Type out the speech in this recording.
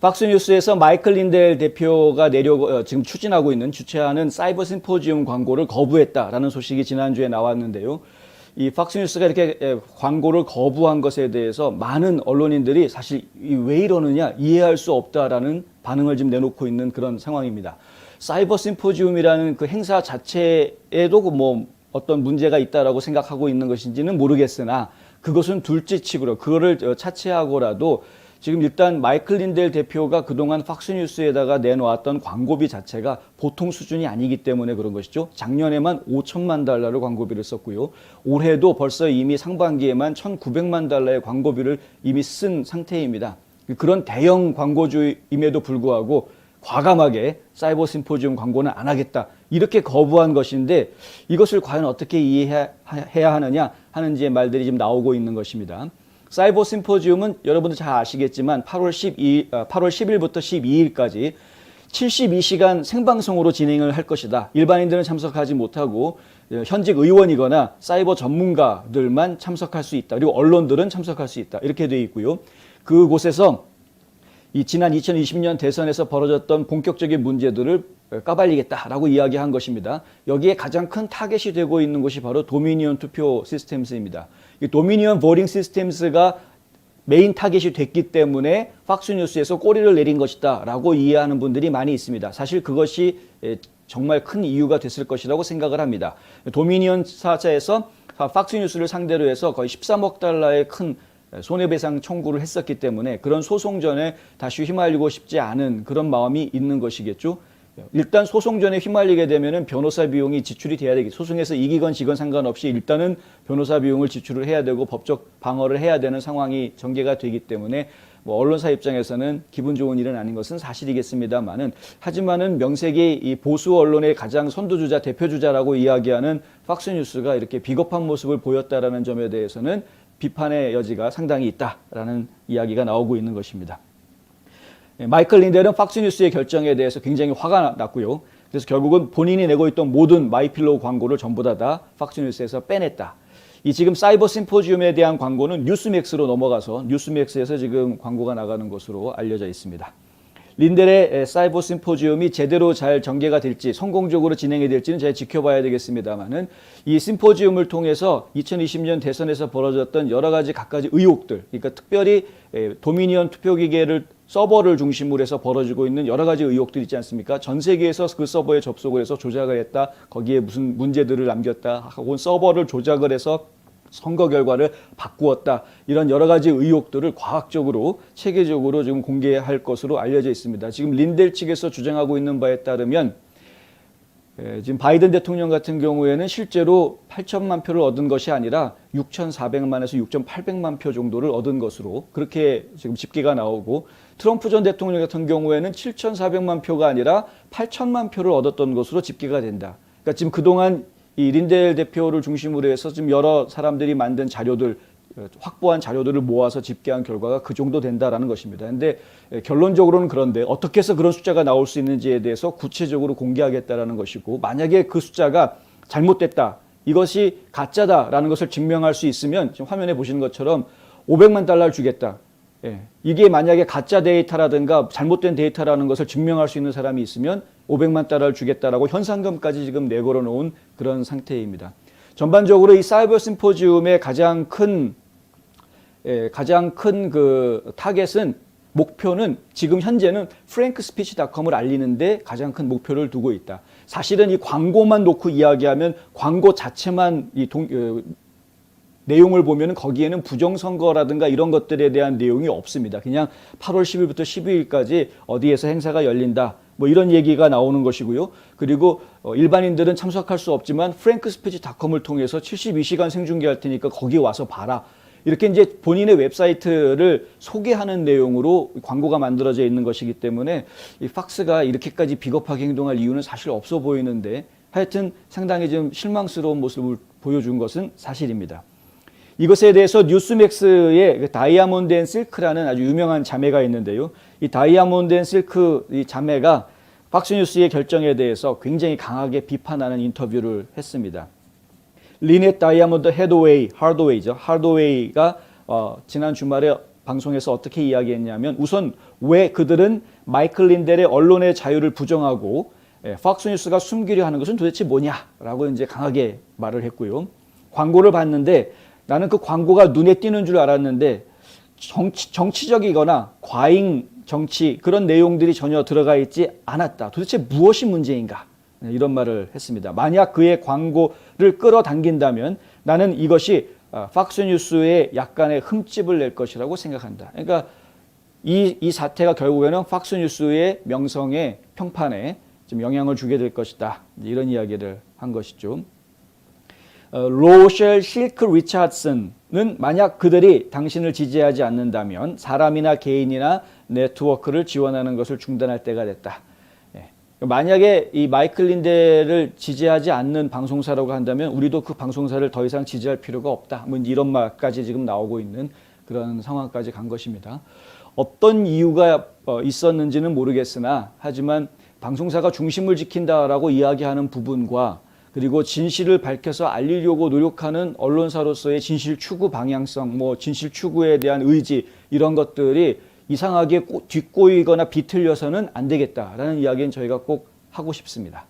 팍스뉴스에서 마이클 린델 대표가 내려 어, 지금 추진하고 있는 주최하는 사이버 심포지움 광고를 거부했다라는 소식이 지난주에 나왔는데요. 이 팍스뉴스가 이렇게 에, 광고를 거부한 것에 대해서 많은 언론인들이 사실 이왜 이러느냐 이해할 수 없다라는 반응을 지금 내놓고 있는 그런 상황입니다. 사이버 심포지움이라는 그 행사 자체에도 그뭐 어떤 문제가 있다라고 생각하고 있는 것인지는 모르겠으나 그것은 둘째 치고로 그거를 어, 차치하고라도 지금 일단 마이클 린델 대표가 그동안 팍스뉴스에다가 내놓았던 광고비 자체가 보통 수준이 아니기 때문에 그런 것이죠. 작년에만 5천만 달러를 광고비를 썼고요. 올해도 벌써 이미 상반기에만 1,900만 달러의 광고비를 이미 쓴 상태입니다. 그런 대형 광고주임에도 불구하고 과감하게 사이버 심포지움 광고는 안 하겠다. 이렇게 거부한 것인데 이것을 과연 어떻게 이해해야 하느냐 하는 이제 말들이 지금 나오고 있는 것입니다. 사이버 심포지움은 여러분들 잘 아시겠지만 8월 12일, 8월 10일부터 12일까지 72시간 생방송으로 진행을 할 것이다. 일반인들은 참석하지 못하고 어, 현직 의원이거나 사이버 전문가들만 참석할 수 있다. 그리고 언론들은 참석할 수 있다. 이렇게 되어 있고요. 그곳에서 이 지난 2020년 대선에서 벌어졌던 본격적인 문제들을 까발리겠다라고 이야기한 것입니다. 여기에 가장 큰 타겟이 되고 있는 곳이 바로 도미니언 투표 시스템스입니다. 이 도미니언 보링 시스템스가 메인 타겟이 됐기 때문에 팍스뉴스에서 꼬리를 내린 것이다라고 이해하는 분들이 많이 있습니다. 사실 그것이 에, 정말 큰 이유가 됐을 것이라고 생각을 합니다. 도미니언 사자에서 팍스뉴스를 상대로 해서 거의 13억 달러의 큰 손해배상 청구를 했었기 때문에 그런 소송전에 다시 휘말리고 싶지 않은 그런 마음이 있는 것이겠죠. 일단 소송 전에 휘말리게 되면은 변호사 비용이 지출이 돼야 되기 소송에서 이기건 지건 상관없이 일단은 변호사 비용을 지출을 해야 되고 법적 방어를 해야 되는 상황이 전개가 되기 때문에 뭐 언론사 입장에서는 기분 좋은 일은 아닌 것은 사실이겠습니다만은 하지만은 명색이 이 보수 언론의 가장 선두주자 대표주자라고 이야기하는 팍스뉴스가 이렇게 비겁한 모습을 보였다라는 점에 대해서는 비판의 여지가 상당히 있다라는 이야기가 나오고 있는 것입니다. 예, 마이클 린델은 팍스뉴스의 결정에 대해서 굉장히 화가 났고요. 그래서 결국은 본인이 내고 있던 모든 마이필로우 광고를 전부 다, 다 팍스뉴스에서 빼냈다. 이 지금 사이버 심포지움에 대한 광고는 뉴스맥스로 넘어가서 뉴스맥스에서 지금 광고가 나가는 것으로 알려져 있습니다. 린델의 사이버 심포지움이 제대로 잘 전개가 될지 성공적으로 진행이 될지는 제가 지켜봐야 되겠습니다만은 이 심포지움을 통해서 2020년 대선에서 벌어졌던 여러 가지 각가지 의혹들, 그러니까 특별히 도미니언 투표기계를 서버를 중심으로 해서 벌어지고 있는 여러 가지 의혹들 있지 않습니까? 전 세계에서 그 서버에 접속을 해서 조작을 했다, 거기에 무슨 문제들을 남겼다, 혹은 서버를 조작을 해서 선거 결과를 바꾸었다 이런 여러 가지 의혹들을 과학적으로 체계적으로 지금 공개할 것으로 알려져 있습니다. 지금 린델 측에서 주장하고 있는 바에 따르면 에, 지금 바이든 대통령 같은 경우에는 실제로 8천만 표를 얻은 것이 아니라 6,400만에서 6,800만 표 정도를 얻은 것으로 그렇게 지금 집계가 나오고 트럼프 전 대통령 같은 경우에는 7,400만 표가 아니라 8천만 표를 얻었던 것으로 집계가 된다. 그러니까 지금 그동안 이 린델 대표를 중심으로 해서 지금 여러 사람들이 만든 자료들 어, 확보한 자료들을 모아서 집계한 결과가 그 정도 된다라는 것입니다. 근데 결론적으로는 그런데 어떻게 해서 그런 숫자가 나올 수 있는지에 대해서 구체적으로 공개하겠다라는 것이고 만약에 그 숫자가 잘못됐다. 이것이 가짜다라는 것을 증명할 수 있으면 지금 화면에 보시는 것처럼 500만 달러를 주겠다. 예. 이게 만약에 가짜 데이터라든가 잘못된 데이터라는 것을 증명할 수 있는 사람이 있으면 500만 달러를 주겠다라고 현상금까지 지금 내걸어 놓은 그런 상태입니다. 전반적으로 이 사이버 심포지움의 가장 큰 예, 가장 큰 그 타겟은 목표는 지금 현재는 frankSpeech.com을 알리는데 가장 큰 목표를 두고 있다. 사실은 이 광고만 놓고 이야기하면 광고 자체만 이 동, 어, 내용을 보면 거기에는 부정선거라든가 이런 것들에 대한 내용이 없습니다. 그냥 8월 10일부터 12일까지 어디에서 행사가 열린다. 뭐 이런 얘기가 나오는 것이고요. 그리고 어, 일반인들은 참석할 수 없지만 프랭크스피치닷컴을 통해서 72시간 생중계할 테니까 거기 와서 봐라. 이렇게 이제 본인의 웹사이트를 소개하는 내용으로 광고가 만들어져 있는 것이기 때문에 이 팍스가 이렇게까지 비겁하게 행동할 이유는 사실 없어 보이는데 하여튼 상당히 좀 실망스러운 모습을 보여준 것은 사실입니다. 이것에 대해서 뉴스맥스의 그 다이아몬드 앤 실크라는 아주 유명한 자매가 있는데요. 이 다이아몬드 앤 실크 이 자매가 팍스뉴스의 결정에 대해서 굉장히 강하게 비판하는 인터뷰를 했습니다. 리넷 다이아몬드 헤드웨이, 하드웨이죠. 하드웨이가 어, 지난 주말에 방송에서 어떻게 이야기했냐면 우선 왜 그들은 마이클 린델의 언론의 자유를 부정하고 예, 팍스뉴스가 숨기려 하는 것은 도대체 뭐냐라고 이제 강하게 말을 했고요. 광고를 봤는데 나는 그 광고가 눈에 띄는 줄 알았는데 정치, 정치적이거나 과잉 정치 그런 내용들이 전혀 들어가 있지 않았다. 도대체 무엇이 문제인가? 네, 이런 말을 했습니다. 만약 그의 광고를 끌어당긴다면 나는 이것이 아, 팍스뉴스에 약간의 흠집을 낼 것이라고 생각한다. 그러니까 이, 이 사태가 결국에는 팍스뉴스의 명성에 평판에 좀 영향을 주게 될 것이다. 이런 이야기를 한 것이죠. 어, 로셜 실크 리차드슨은 만약 그들이 당신을 지지하지 않는다면 사람이나 개인이나 네트워크를 지원하는 것을 중단할 때가 됐다. 예. 만약에 이 마이클 린데를 지지하지 않는 방송사라고 한다면 우리도 그 방송사를 더 이상 지지할 필요가 없다. 뭐 이런 말까지 지금 나오고 있는 그런 상황까지 간 것입니다. 어떤 이유가 어, 있었는지는 모르겠으나 하지만 방송사가 중심을 지킨다라고 이야기하는 부분과 그리고 진실을 밝혀서 알리려고 노력하는 언론사로서의 진실 추구 방향성, 뭐 진실 추구에 대한 의지 이런 것들이 이상하게 꼬- 뒷꼬이거나 비틀려서는 안 되겠다라는 이야기는 저희가 꼭 하고 싶습니다.